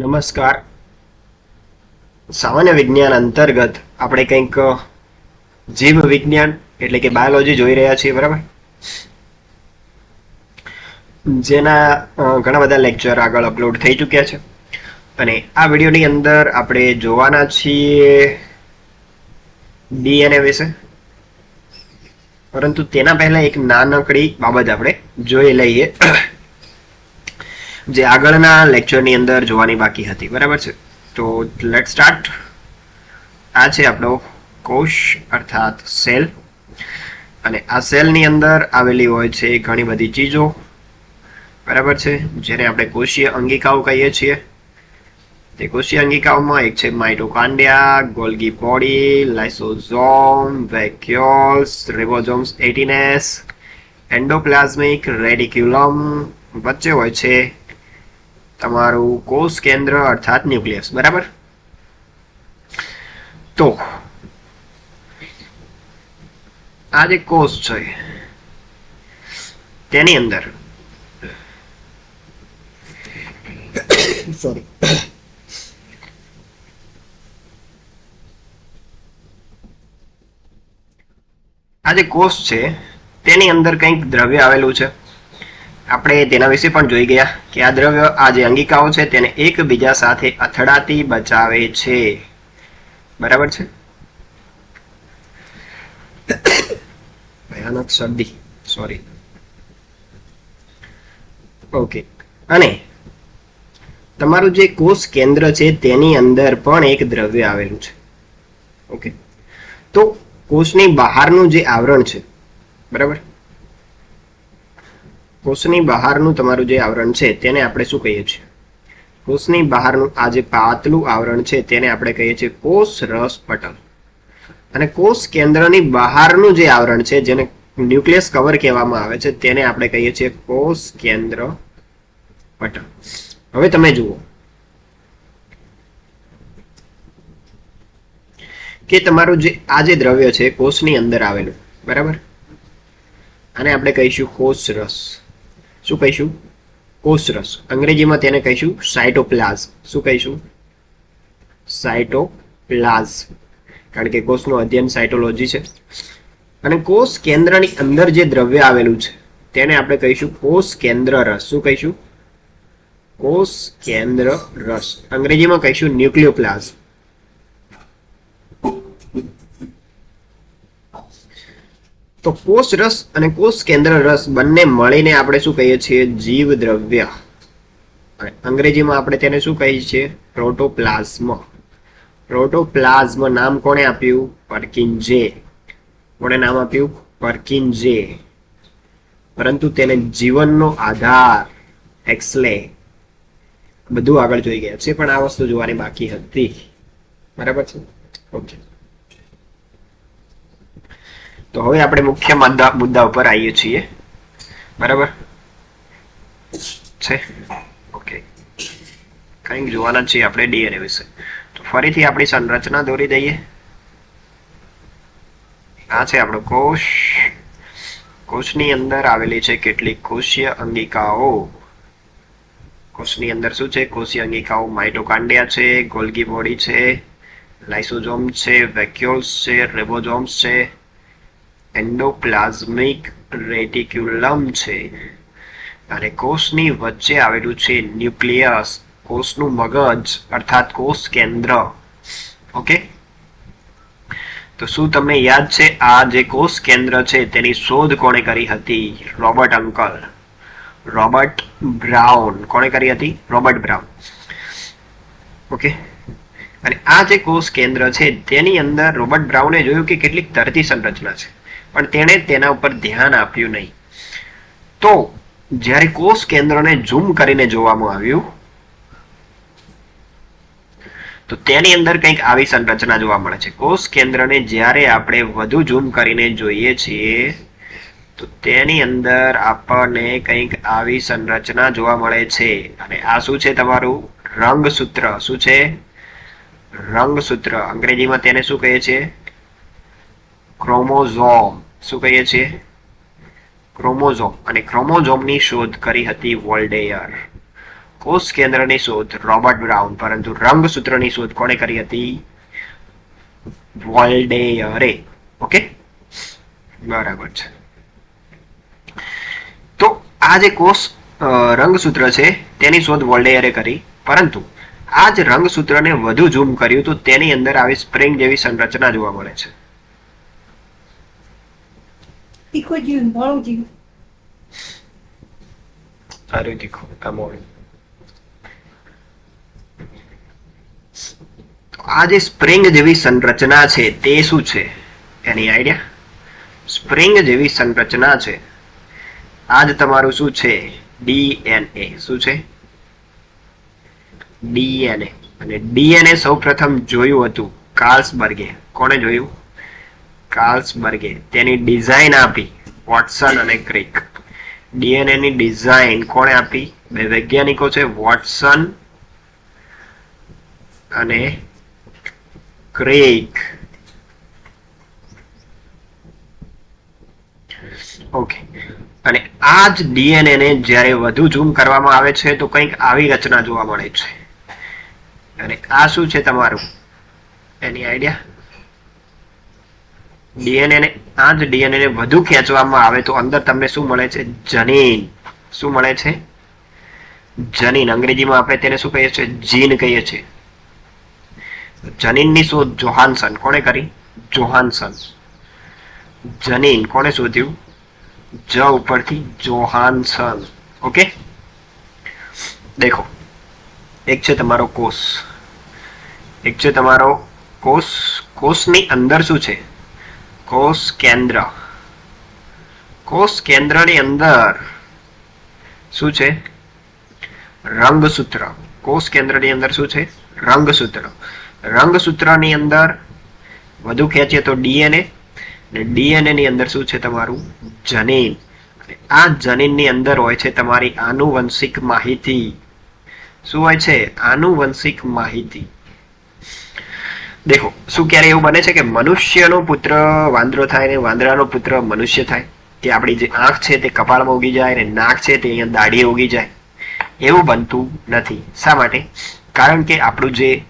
નમસ્કાર. સામાન્ય વિજ્ઞાન અંતર્ગત આપણે કંઈક જીવ વિજ્ઞાન એટલે કે બાયોલોજી જોઈ રહ્યા છીએ, બરાબર? જેના ઘણા બધા લેક્ચર આગળ અપલોડ થઈ ચૂક્યા છે. અને આ વિડીયોની અંદર આપણે જોવાના છીએ ડીએનએ વિશે. પરંતુ તેના પહેલા એક નાનકડી બાબત આપણે જોઈ લઈએ. જે આગળના લેક્ચરની અંદર જોવાની બાકી હતી. બરાબર છે? તો લેટ સ્ટાર્ટ આ છે આપણો કોષ, અર્થાત સેલ. અને આ સેલની અંદર આવેલી હોય છે ઘણી બધી ચીજો. બરાબર છે? જેને આપણે કોષીય અંગિકાઓ કહીએ છીએ. તે કોષીય અંગિકાઓમાં એક છે mitochondria Golgi body lysosome vacuoles ribosomes એટીનેસ endoplasmic reticulum વચ્ચે હોય છે તમારું કોષ કેન્દ્ર અર્થાત ન્યુક્લિયસ બરાબર? તો આ જે કોષ છે તેની અંદર સોરી આ જે કોષ છે તેની અંદર કંઈક દ્રવ્ય આવેલું છે. આપણે તેના વિશે પણ જોઈ ગયા કે આ દ્રવ્ય, આ જે અંગિકાઓ છે તેને એકબીજા સાથે અથડાતી બચાવે છે. બરાબર છે? ભયાનક શરદી. સોરી ઓકે અને તમારું જે કોષ કેન્દ્ર છે તેની અંદર પણ એક દ્રવ્ય આવેલું છે. ઓકે તો કોષની બહારનું જે આવરણ છે, બરાબર? કોષની બહારનું તમારું જે આવરણ છે તેને આપણે શું કહીએ છીએ? કોષની બહારનું આ જે પાતળું આવરણ છે તેને આપણે કહીએ છીએ કોષ રસ પટલ. અને કોષ કેન્દ્રની બહારનું જે આવરણ છે, જેને ન્યુક્લિયસ કવર કહેવામાં આવે છે, તેને આપણે કહીએ છીએ કોષ કેન્દ્ર પટલ. હવે તમે જુઓ કે તમારું જે, આ જે દ્રવ્ય છે કોષની અંદર આવેલું, બરાબર? અને આપણે કહીશું કોષ રસ. શું કહીશું? કોષ રસ અંગ્રેજીમાં તેને કહીશું સાઇટોપ્લાઝ શું કહીશું? સાઇટોપ્લાઝ કારણ કે કોષનું અધ્યયન સાયટોલોજી છે. અને કોષ કેન્દ્રની અંદર જે દ્રવ્ય આવેલું છે, તેને આપણે કહીશું કોષ કેન્દ્ર રસ. શું કહીશું? કોષ કેન્દ્ર રસ. અંગ્રેજીમાં કહીશું ન્યુક્લિયોપ્લાઝ. તો કોષ રસ અને કોષ કેન્દ્ર રસ બંને મળીને આપણે શું કહીએ છીએ? જીવ દ્રવ્ય. અંગ્રેજીમાં આપણે તેને શું કહીએ છીએ? પ્રોટોપ્લાઝમ પ્રોટોપ્લાઝમ નામ કોણે આપ્યું? પરકિન્જે. કોણે નામ આપ્યું? પરકિન્જે. પરંતુ તેને જીવનનો આધાર, એક્સલે. બધું આગળ જોઈ ગયા છે, પણ આ વસ્તુ જોવાની બાકી હતી. બરાબર છે? ઓકે. તો હવે આપણે મુખ્ય મુદ્દા ઉપર આવીએ છીએ. બરાબર? છે? ઓકે કંઈક જોવાના છીએ આપણે ડીએનએ વિશે. તો ફરીથી આપણી સંરચના દોરી દઈએ. આ છે આપણો કોષ. કોષની અંદર આવેલી છે કેટલીક કોષીય અંગિકાઓ. કોષની અંદર શું છે? કોષીય અંગિકાઓ માઇટોકાન્ડિયા છે ગોલ્ગી બોડી છે, લાઇસોઝોમ છે, વેક્યુલ્સ છે, રેબોઝોમ્સ છે. એન્ડોપ્લાઝમિક રેટિક્યુલમ છે. અને કોષની વચ્ચે આવેલું છે ન્યુક્લિયસ, કોષનું મગજ, અર્થાત કોષ કેન્દ્ર. ઓકે? તો શું તમને યાદ છે? આ જે કોષ કેન્દ્ર છે, તેની શોધ કોણે કરી હતી? Robert uncle. Robert Brown. કોણે કરી હતી? Robert Brown. ઓકે? અને આ જે કોષ કેન્દ્ર છે, તેની અંદર રોબર્ટ બ્રાઉને જોયું કે કેટલીક તરતી સંરચના છે. પણ તેણે તેના ઉપર ધ્યાન આપ્યું નહીં. તો જ્યારે કોષ કેન્દ્રને ઝૂમ કરીને જોવામાં આવ્યું, તો તેની અંદર કંઈક આવી સંરચના જોવા મળે છે. કોષ કેન્દ્રને જ્યારે આપણે વધુ ઝૂમ કરીને જોઈએ છીએ, તો તેની અંદર આપણને કંઈક આવી સંરચના જોવા મળે છે. અને આ શું છે તમારું? રંગસૂત્ર. શું છે? રંગસૂત્ર. અંગ્રેજીમાં તેને શું કહે છે? ક્રોમોઝોમ. શું કહીએ છીએ? ક્રોમોઝોમ. અને ક્રોમોઝોમની શોધ કરી હતી વોલ્ડેયર. કોષ કેન્દ્રની શોધ રોબર્ટ બ્રાઉન. પરંતુ રંગસૂત્રની શોધ કોણે કરી હતી? વોલ્ડેયરે. ઓકે? બરાબર છે. તો આ જે કોષ રંગસૂત્ર છે, તેની શોધ વોલ્ડેયરે કરી. પરંતુ આ જ રંગસૂત્રને વધુ ઝૂમ કર્યું તો તેની અંદર આવી સ્પ્રિંગ જેવી સંરચના જોવા મળે છે. સારું તીખું કમોળું તો આ જે સ્પ્રિંગ જેવી સંરચના છે તે શું છે? એની આઈડિયા સ્પ્રિંગ જેવી સંરચના છે. આજ તમારું શું છે? ડીએનએ. શું છે? ડીએનએ. અને ડીએનએ સૌપ્રથમ જોયું હતું કાર્લ્સબર્ગે. કોણે જોયું? કાર્લ્સબર્ગે તેની ડિઝાઇન આપી વોટસન અને ક્રિક ડીએનએ ની ડિઝાઇન કોણે આપી? બે વૈજ્ઞાનિકો છે વોટસન અને ક્રેક ઓકે અને આ જ ડીએનએ ને જ્યારે વધુ ઝૂમ કરવામાં આવે છે, તો કંઈક આવી રચના જોવા મળે છે. અને આ શું છે તમારું? એની આઈડિયા ડીએનએ ને આ જ ડીએનએ વધુ ખેંચવામાં આવે તો અંદર તમને શું મળે છે? જનીન. શું મળે છે? જનીન. અંગ્રેજીમાં આપણે તેને શું કહીએ છીએ? જીન કહીએ છીએ. જનીનની શોધ જોહાન્સન. કોણે કરી? જોહાન્સન. જનીન. કોણે શોધ્યું? જ ઉપરથી જોહાન્સન. ઓકે? દેખો. એક છે તમારો કોષ. એક છે તમારો કોષ. કોષની અંદર શું છે? કોષ કેન્દ્ર કોષ કેન્દ્રની અંદર શું છે? રંગસૂત્ર. કોષ કેન્દ્રની અંદર શું છે? રંગસૂત્ર. રંગસૂત્રની અંદર વધુ ખેંચીએ તો ડીએનએ. અને ડીએનએની અંદર શું છે તમારું? જનીન. આ જનીનની અંદર હોય છે તમારી આનુવંશિક માહિતી. શું હોય છે? આનુવંશિક માહિતી. દેખો, શું ક્યારે એવું બને છે કે મનુષ્યનો પુત્ર વાંદરો થાય ને વાંદરાનો પુત્ર મનુષ્ય થાય? કે આપણી જે આંખ છે તે કપાળમાં ઉગી જાય ને નાક છે તે અહીંયા દાઢીએ ઉગી જાય. એવું બનતું નથી. શા માટે? કારણ કે આપણું જે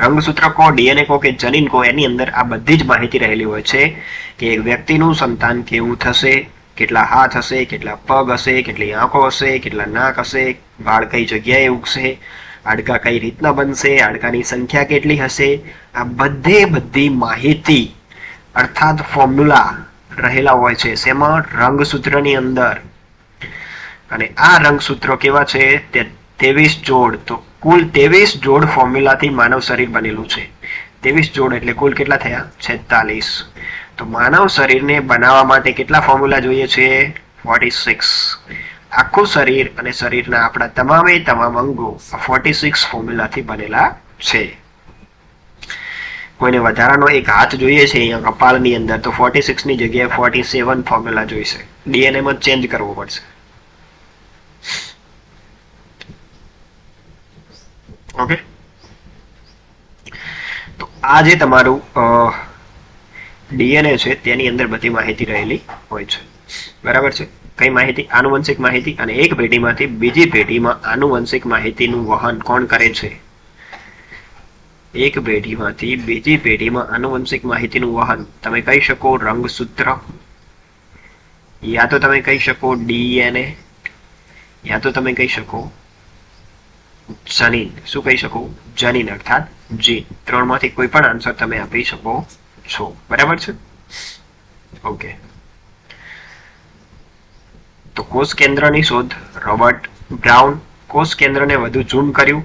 રંગસૂત્ર કહો, ડીએનએ કો કે જનીન કહો, એની અંદર આ બધી જ માહિતી રહેલી હોય છે કે એક વ્યક્તિનું સંતાન કેવું થશે, કેટલા હાથ હશે, કેટલા પગ હશે, કેટલી આંખો હશે, કેટલા નાક હશે, વાળ કઈ જગ્યાએ ઉગશે હાડકા કઈ રીતના બનશે, હાડકાની સંખ્યા કેટલી હશે? આ બધે બધી માહિતી અર્થાત ફોર્મ્યુલા રહેલા હોય છે. શેમાં? રંગસૂત્રની અંદર. અને આ રંગસૂત્રો કેવા છે? તે ત્રેવીસ જોડ. તો કુલ ત્રેવીસ જોડ ફોર્મ્યુલાથી માનવ શરીર બનેલું છે. ત્રેવીસ જોડ એટલે કુલ કેટલા થયા? છેતાલીસ. તો માનવ શરીરને બનાવવા માટે કેટલા ફોર્મ્યુલા જોઈએ છે? ફોર્ટી સિક્સ આખું શરીર અને શરીરના આપણા તમામે તમામ અંગો ફોર્ટી સિક્સ ફોર્મ્યુલાથી બનેલા છે. કોઈને વધારાનો એક હાથ જોઈએ છે, અહીંયા કપાળની અંદર, તો ફોર્ટી સિક્સની જગ્યાએ ફોર્ટી સેવન ફોર્મ્યુલા જોઈશે ડીએનએમાં ચેન્જ કરવો પડશે. ઓકે તો આ જે તમારું ડીએનએ છે, તેની અંદર બધી માહિતી રહેલી હોય છે. બરાબર છે? કઈ માહિતી? આનુવંશિક માહિતી અને એક પેઢીમાંથી બીજી પેઢીમાં આનુવંશિક માહિતીનું વહન કોણ કરે છે? એક પેઢીમાંથી બીજી પેઢીમાં આનુવંશિક માહિતીનું વહન તમે કહી શકો રંગસૂત્ર, યા તો તમે કહી શકો ડીએનએ, યા તો તમે કહી શકો જનીન. શું કહી શકો? જનીન અર્થાત જીન. ત્રણમાંથી કોઈ પણ આન્સર તમે આપી શકો છો. બરાબર છે? ઓકે. તો કોષ કેન્દ્રની શોધ રોબર્ટ બ્રાઉન કોષ કેન્દ્રને વધુ ઝૂમ કર્યું.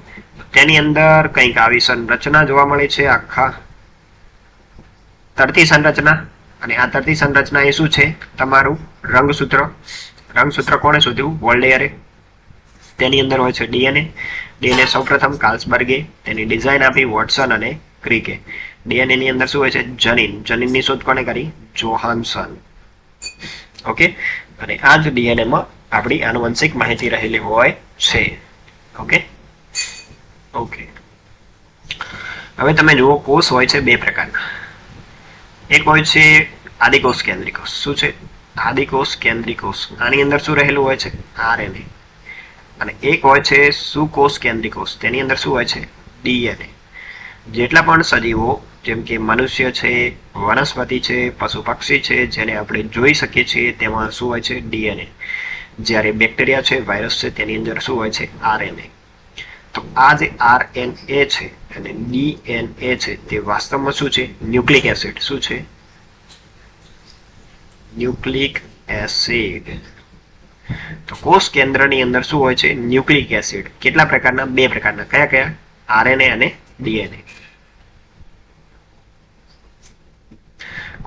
તેની અંદર કંઈક આવી સંરચના જોવા મળે છે. આખા તરતી સંરચના. અને આ તરતી સંરચના એ શું છે? તમારું રંગસૂત્ર. રંગસૂત્ર કોણે શોધ્યું? વોલ્ડેયરે તેની અંદર હોય છે ડીએનએ. ડીએનએ સૌપ્રથમ કાર્લ્સબર્ગે તેની ડિઝાઇન આપી વોટસન અને ક્રિકે ડીએનએની અંદર શું હોય છે? જનીન. જનીનની શોધ કોણે કરી? જોહાન્સન. ઓકે? અને આ જ ડીએનએમાં આપણી આનુવંશિક માહિતી રહેલી હોય છે. ઓકે? ઓકે. હવે તમે જુઓ, કોષ હોય છે બે પ્રકારના. એક હોય છે આદિકોષ કેન્દ્રિકોષ. શું છે? આદિકોષ કેન્દ્રિકોષ. આની અંદર શું રહેલું હોય છે? આરએનએ. અને એક હોય છે સુકોષ કેન્દ્રિકોષ. તેની અંદર શું હોય છે? ડીએનએ. જેટલા પણ સજીવો, જેમ કે મનુષ્ય છે, વનસ્પતિ છે, પશુ પક્ષી છે, જેને આપણે જોઈ શકીએ છીએ, તેમાં શું હોય છે? ડીએનએ. જ્યારે બેક્ટેરિયા છે, વાયરસ છે, તેની અંદર શું હોય છે? આરએનએ. તો આ જે આરએનએ છે અને ડીએનએ છે, તે વાસ્તવમાં શું છે? Nucleic acid. શું છે? Nucleic acid. તો કોષ કેન્દ્રની અંદર શું હોય છે? Nucleic acid. કેટલા પ્રકારના? બે પ્રકારના. કયા કયા? આરએનએ અને ડીએનએ.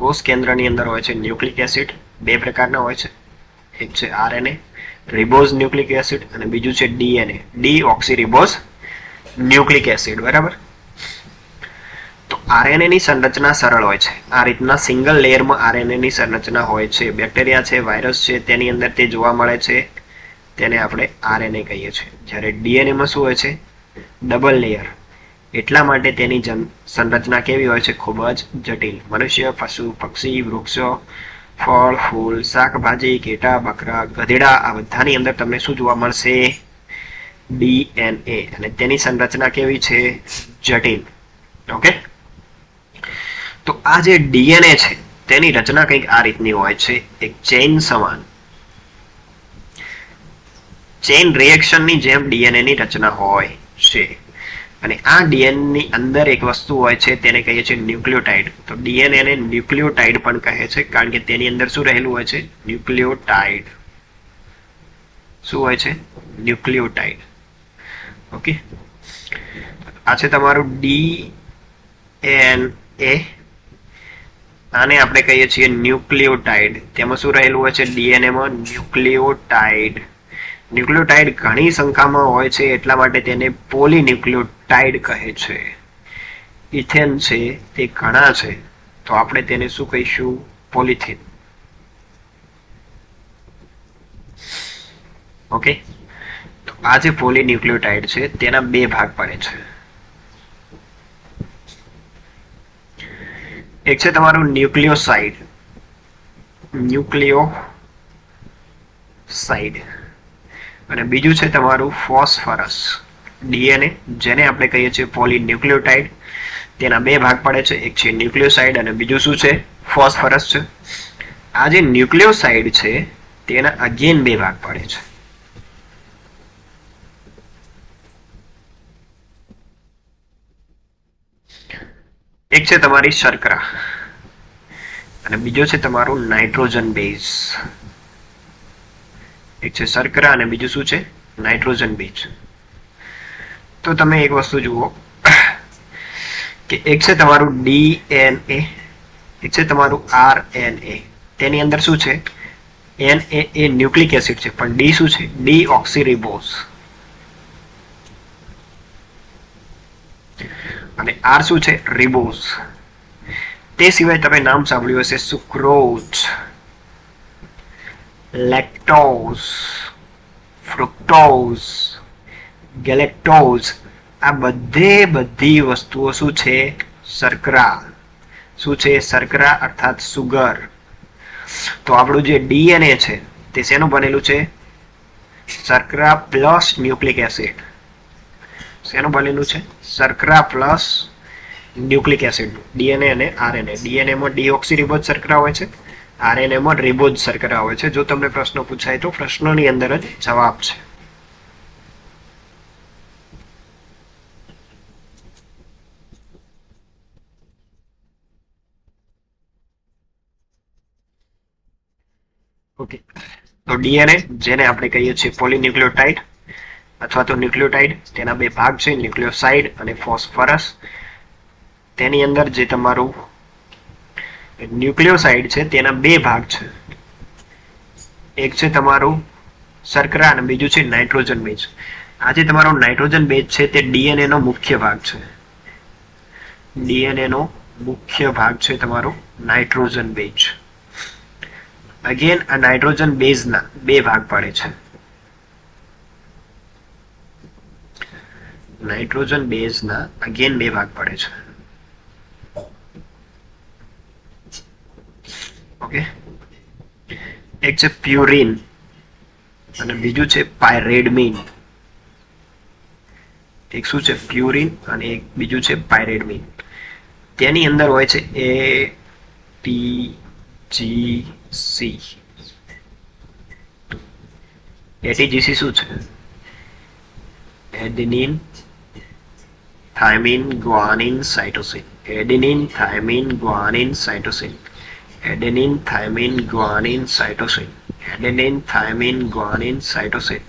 કોષ કેન્દ્રની અંદર હોય છે ન્યુક્લિક એસિડ, બે પ્રકારના હોય છે. એક છે આરએનએ, રિબોઝ ન્યુક્લિક એસિડ અને બીજું છે DNA. Deoxyribose nucleic acid, બરાબર? તો આરએનએ ની સંરચના સરળ હોય છે. આ રીતના સિંગલ લેયરમાં આરએનએ ની સંરચના હોય છે. બેક્ટેરિયા છે, વાયરસ છે, તેની અંદર તે જોવા મળે છે. તેને આપણે આરએનએ કહીએ છીએ. જ્યારે ડીએનએમાં શું હોય છે? Double layer. એટલા માટે તેની જન સંરચના કેવી હોય છે ખૂબ જ જટિલ. મનુષ્ય, પશુ, પક્ષી, વૃક્ષો, ફળ, ફૂલ, શાકભાજી, ઘેટા, બકરા, ગધેડા, આ બધાની અંદર તમને શું જોવા મળશે? ડીએનએ અને તેની સંરચના કેવી છે? જટિલ. ઓકે? તો આ જે ડીએનએ છે, તેની રચના કંઈક આ રીતની હોય છે. એક ચેઇન સમાન. ચેઇન રિએક્શનની જેમ ડીએનએની રચના હોય છે. અને આ ડીએનની અંદર એક વસ્તુ હોય છે, તેને કહીએ છીએ ન્યુક્લિયોટાઇડ તો ડીએનએ ને ન્યુક્લિયોટાઇડ પણ કહે છે, કારણ કે તેની અંદર શું રહેલું હોય છે? ન્યુક્લિયોટાઇડ શું હોય છે? Nucleotide okay? આ છે તમારું ડી એન એ આને આપણે કહીએ છીએ ન્યુક્લિયોટાઇડ તેમાં શું રહેલું હોય છે? ડીએનએમાં ન્યુક્લિયોટાઇડ ન્યુક્લિયોટાઇડ ઘણી સંખ્યામાં હોય છે, એટલા માટે તેને પોલીન્યુક્લિયોટાઇડ કહે છે. ઇથેન છે, તે ઘણા છે. તો આપણે તેને શું કહીશું? પોલિથીન. ઓકે તો આ જે પોલીન્યુક્લિયોટાઇડ છે, તેના બે ભાગ પડે છે. એક છે તમારું ન્યુક્લિયોસાઇડ ન્યુક્લિયો સાઇડ અને બીજું છે તમારું ફોસ્ફરસ. ડીએનએ, જેને આપણે કહીએ છીએ પોલીન્યુક્લિયોટાઇડ તેના બે ભાગ પડે છે. એક છે ન્યુક્લિયોસાઇડ અને બીજું શું છે? ફોસ્ફરસ છે. આ જે ન્યુક્લિયોસાઇડ છે, તેના અગેન બે ભાગ પડે છે. એક છે તમારી શર્કરા. અને બીજો છે તમારું નાઇટ્રોજન બેઝ. એક છે શર્કરા અને બીજું શું છે? નાઇટ્રોજન બીજ. તો તમે એક વસ્તુ જુઓ કે એક છે તમારું ડીએનએ, એક છે તમારું આરએનએ. તેની અંદર શું છે? એન એ ન્યુક્લિક એસિડ છે, પણ ડી શું છે? ડી ઓક્સીરિબોઝ અને આર શું છે? રિબોઝ. તે સિવાય તમે નામ સાંભળ્યું હશે સુક્રોઝ. લેક્ટોઝ ફ્રુક્ટોઝ ગેલેક્ટોઝ આ બધે બધી વસ્તુઓ શું છે? શર્કરા. શું છે શર્કરા? અર્થાત સુગર. તો આપણું જે ડીએનએ છે તે શેનું બનેલું છે? શર્કરા પ્લસ ન્યુક્લિક એસિડ. શેનું બનેલું છે? શર્કરા પ્લસ ન્યુક્લિક એસિડ ડીએનએ અને આરએનએ. ડીએનએમાં ડીઓક્સી ડીઓક્સીરિબોઝ શર્કરા હોય છે. આરએનએ માં રિબોઝ શર્કરા હોય છે. જો તમને પ્રશ્ન પૂછાય તો પ્રશ્નની અંદર જ જવાબ છે. ઓકે. તો ડીએનએ, જેને આપણે કહીએ છીએ પોલીન્યુક્લિયોટાઇડ અથવા તો ન્યુક્લિયોટાઇડ તેના બે ભાગ છે ન્યુક્લિયોસાઇડ અને ફોસ્ફરસ. તેની અંદર જે તમારું ન્યુક્લિયોસાઇડ છે, તેના બે ભાગ છે. એક છે તમારું શર્કરા અને બીજું છે નાઇટ્રોજન બેઝ. આ જે તમારો નાઇટ્રોજન બેઝ છે, તે ડીએનએ નો મુખ્ય ભાગ છે. ડીએનએ નો મુખ્ય ભાગ છે તમારો નાઇટ્રોજન બેઝ. અગેન આ નાઇટ્રોજન બેઝના બે ભાગ પડે છે. નાઇટ્રોજન બેઝના અગેન બે ભાગ પડે છે. ઓકે એક છે પ્યુરિન અને બીજું છે પાયરેડમિન એક શું છે પ્યુરિન અને એક બીજું છે પાયરેડમિન તેની અંદર હોય છે એ T G C A T G C શું છે? Adenine thymine guanine cytosine adenine thymine guanine cytosine adenine thymine guanine cytosine adenine thymine guanine cytosine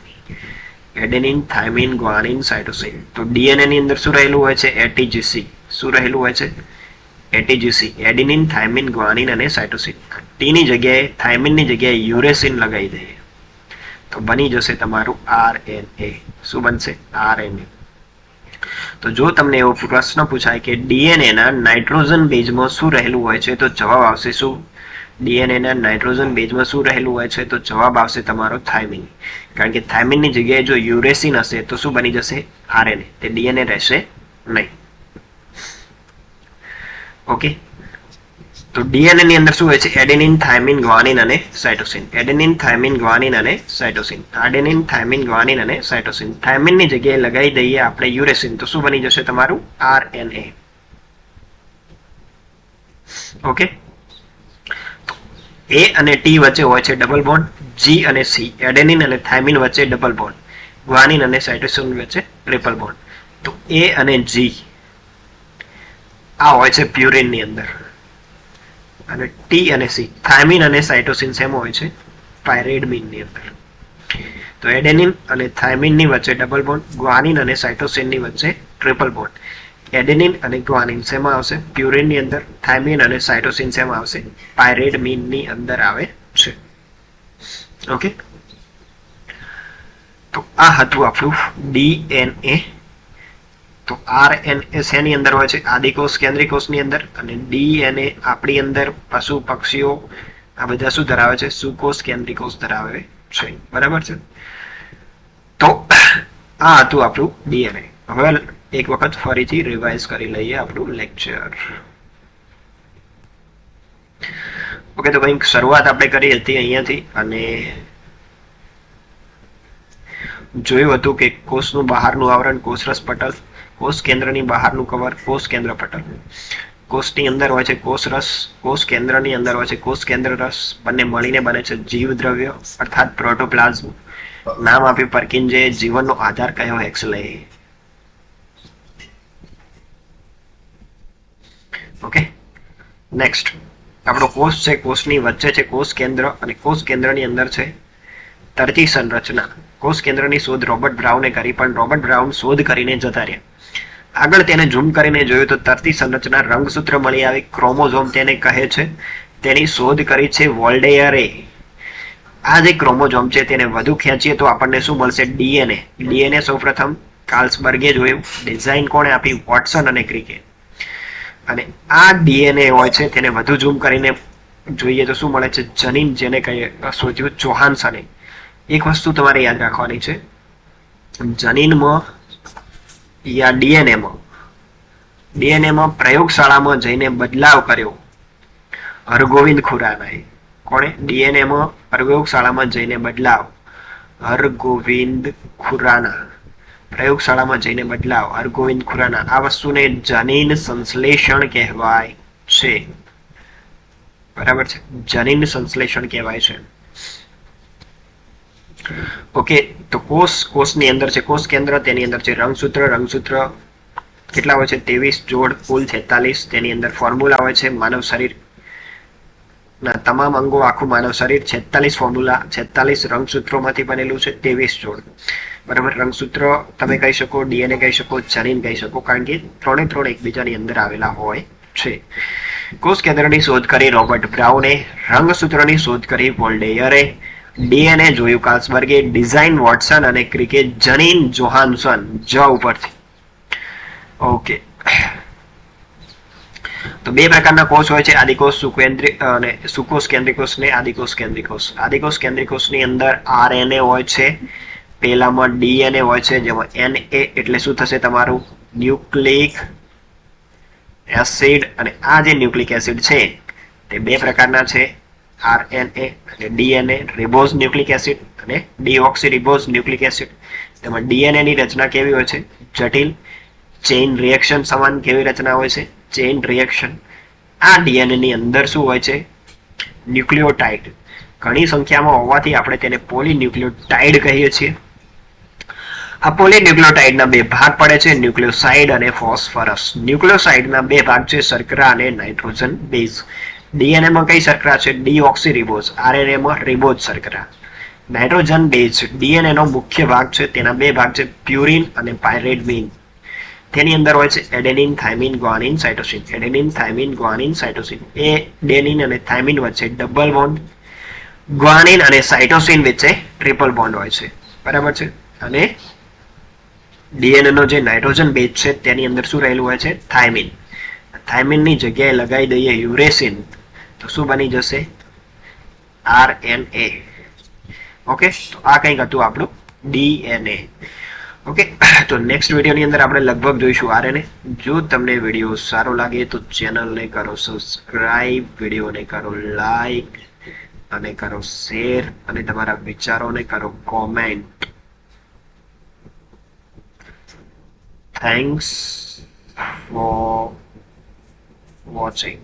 adenine thymine guanine cytosine તો ડીએનએ ની અંદર શું રહેલું હોય છે? એટીજીસી શું રહેલું હોય છે? A T G C adenine thymine guanine અને સાઇટોસિન ટીની જગ્યાએ થાઇમિનની જગ્યાએ યુરેસિન લગાવી દઈએ. તો બની જશે તમારું આરએનએ શું બનશે? આરએનએ તો જો તમને એવો પ્રશ્ન પૂછાય કે ડીએનએના નાઇટ્રોજન બેઝમાં શું રહેલું હોય છે, તો જવાબ આવશે શું? ડીએનએના નાઇટ્રોજન બેઝમાં શું રહેલું હોય છે, તો જવાબ આવશે તમારો થાઇમિન. કારણ કે થાઇમિનની જગ્યાએ જો યુરેસિન હશે, તો શું બની જશે? આરએનએ. તે ડીએનએ રહેશે નહીં. ઓકે? તો ડીએનએ ની અંદર શું હોય છે? એડેનિન થાઇમિન ગ્વાનિન અને સાઇટોસિન એડેનિન થાઇમિન ગ્વાનિન અને સાઇટોસિન આડેનિન થાઇમિન ગ્વાનિન અને સાઇટોસિન થાઇમિનની જગ્યાએ લગાવી દઈએ આપણે યુરેસિન તો શું બની જશે તમારું? આરએનએ ઓકે એ અને ટી વચ્ચે હોય છે ડબલ બોન્ડ જી અને સી એડેનિન અને થાઇમિન વચ્ચે ડબલ બોન્ડ ગ્વાનિન અને સાઇટોસિન વચ્ચે ટ્રિપલ બોન્ડ તો એ અને જી આ હોય છે પ્યુરિનની અંદર. અને ટી અને સી થાઇમિન અને સાઇટોસિન સેમ હોય છે પાયરેડમિનની અંદર. તો એડેનિન અને થાઇમિનની વચ્ચે ડબલ બોન્ડ ગ્વાનિન અને સાઇટોસિનની વચ્ચે ટ્રિપલ બોન્ડ એડેનિન અને ગ્વાનિન શેમાં આવશે પ્યુરિનની અંદર થાઇમિન અને સાઇટોસિન શેમાં આવશે પાયરેડમિનની અંદર આવે છે. ઓકે તો આ હતું આપણું ડીએનએ તો આર એન એસ શેની અંદર હોય છે. આદિકોષ કેન્દ્રિકોષની અંદર અને ડીએનએ આપણી અંદર પશુ, પક્ષીઓ, આ બધા શું ધરાવે છે? સુકોષ કેન્દ્રિકોષ ધરાવે છે. બરાબર છે? તો આ હતું આપણું ડીએનએ. હવે એક વખત ફરીથી રિવાઇઝ કરી લઈએ આપણું લેક્ચર ઓકે તો કંઈક શરૂઆત આપણે કરી હતી અહીંયાથી અને જોયું હતું કે કોષનું બહારનું આવરણ કોષરસ પટલ કોષ કેન્દ્રની બહારનું કવર, કોષ કેન્દ્ર પટલ. કોષની અંદર હોય છે કોષ રસ, કોષ કેન્દ્રની અંદર હોય છે કોષ કેન્દ્ર રસ. બંને મળીને બને છે જીવ દ્રવ્ય, અર્થાત પ્રોટોપ્લાઝમ. નામ આપ્યું પરકિંજે, જીવનનો આધાર કયો હેક્સલે? Okay, next. આપણો કોષ છે, કોષની વચ્ચે છે કોષ કેન્દ્ર અને કોષ કેન્દ્રની અંદર છે તરતી સંરચના. કોષ કેન્દ્રની શોધ રોબર્ટ બ્રાઉને કરી, પણ રોબર્ટ બ્રાઉન શોધ કરીને જતા રહ્યા. આગળ તેને ઝૂમ કરીને જોયું તો તરતી સંરચના રંગસૂત્ર મળી આવી ક્રોમોઝોમ તેને કહે છે. તેની શોધ કરી છે વોલ્ડેયરે. આ જે ક્રોમોઝોમ છે તેને વધુ ખેંચીએ તો આપણને શું મળશે? ડીએનએ. ડીએનએ સૌપ્રથમ કાર્લ્સબર્ગે જોયું. ડિઝાઇન કોણે આપી? વોટસન અને ક્રિકે અને આ ડીએનએ હોય છે તેને વધુ ઝૂમ કરીને જોઈએ તો શું મળે છે? જનીન જેને કહીએ શોધ્યું જોહાન્સને એક વસ્તુ તમારે યાદ રાખવાની છે. જનીનમાં યા ડીએનએમાં ડીએનએમાં પ્રયોગશાળામાં જઈને બદલાવ કર્યો. હરગોવિંદ ખુરાનાએ. કોણે? ડીએનએમાં પ્રયોગશાળામાં જઈને બદલાવ. હરગોવિંદ ખુરાના. પ્રયોગશાળામાં જઈને બદલાવ. હરગોવિંદ ખુરાના. આ વસ્તુને જનીન સંશ્લેષણ કહેવાય છે. બરાબર છે? જનીન સંશ્લેષણ કહેવાય છે. ઓકે તો કોષ, કોષની અંદર છે, કોષ કેન્દ્ર, તેની અંદર છે, રંગસૂત્ર રંગસૂત્ર કેટલા હોય છે? ત્રેવીસ જોડ, કુલ છેતાલીસ. તેની અંદર ફોર્મ્યુલા હોય છે, માનવ શરીર. ના, તમામ અંગો આખું માનવ શરીર, છેતાલીસ ફોર્મ્યુલા, છેતાલીસ રંગસૂત્રોમાંથી બનેલું છે, ત્રેવીસ જોડ. બરાબર, રંગસૂત્ર તમે કહી શકો, ડીએનએ કહી શકો, જનીન કહી શકો, કારણ કે ત્રણે ત્રણ એકબીજાની અંદર આવેલા હોય છે. કોષ કેન્દ્રની શોધ કરી રોબર્ટ બ્રાઉને, રંગસૂત્રની શોધ કરી વોલ્ડેયરે ડીએનએ જોયું. કાર્લ્સબર્ગે ડિઝાઇન વોટસન અને ક્રિકેટ જનીન જોહાન્સન જ ઉપરથી. ઓકે. તો બે પ્રકારના કોષ હોય છે. આદિકોષ સુકેન્દ્રિક અને સુકોષ કેન્દ્રિકોષ ને આદિકોષ કેન્દ્રિકોષ. આદિકોષ કેન્દ્રિકોષની અંદર આરએનએ હોય છે. પહેલામાં ડીએનએ હોય છે, જેમાં એનએ એટલે શું થશે? તમારું ન્યુક્લિક એસિડ અને આ જે ન્યુક્લિક એસિડ છે, તે બે પ્રકારના છે. આરએનએ અને ડીએનએ રિબોઝ ન્યુક્લિક એસિડ અને ડીઓક્સી રિબોઝ ન્યુક્લિક એસિડ તેમાં ડીએનએ ની રચના કેવી હોય છે? જટિલ. ચેઇન રિએક્શન સમાન કેવી રચના હોય છે? ચેઇન રિએક્શન આ ડીએનએ ની અંદર શું હોય છે? ન્યુક્લિયોટાઇડ ઘણી સંખ્યામાં હોવાથી આપણે તેને પોલીન્યુક્લિયોટાઇડ કહીએ છીએ. આ પોલીન્યુક્લિયોટાઇડના બે ભાગ પડે છે ન્યુક્લિયોસાઇડ અને ફોસ્ફરસ ન્યુક્લિયોસાઇડના બે ભાગ છે, શર્કરા અને નાઇટ્રોજન બેઝ ડીએનએમાં કઈ શર્કરા છે? ડીઓક્સીરિબોઝ. આરએનએમાં રિબોઝ શર્કરા નાઇટ્રોજન બેઝ. ડીએનએ નો મુખ્ય ભાગ છે, તેના બે ભાગ છે, પ્યુરિન અને પાયરેડમિન. તેની અંદર હોય છે adenine, thymine, guanine, cytosine. Adenine, thymine, guanine, cytosine. Adenine અને થાઇમિન વચ્ચે ડબલ બોન્ડ. ગ્વાનિન અને સાઇટોસિન વચ્ચે ટ્રિપલ બોન્ડ હોય છે. બરાબર છે? અને ડીએનએ નો જે નાઇટ્રોજન બેઝ છે, તેની અંદર શું રહેલું હોય છે? થાઇમિન. થાઇમિનની જગ્યાએ લગાવી દઈએ યુરેસિન. તો શું બની જશે. R N A okay? તો આ કંઈક હતું આપણું ડીએનએ. ઓકે? તો નેક્સ્ટ વિડીયોની અંદર આપણે લગભગ જોઈશું આરએનએ. જો તમને વીડિયો સારો લાગે તો ચેનલને કરો સબસ્ક્રાઈબ વિડીયોને કરો લાઈક અને કરો શેર અને તમારા વિચારોને કરો કોમેન્ટ. Thanks for watching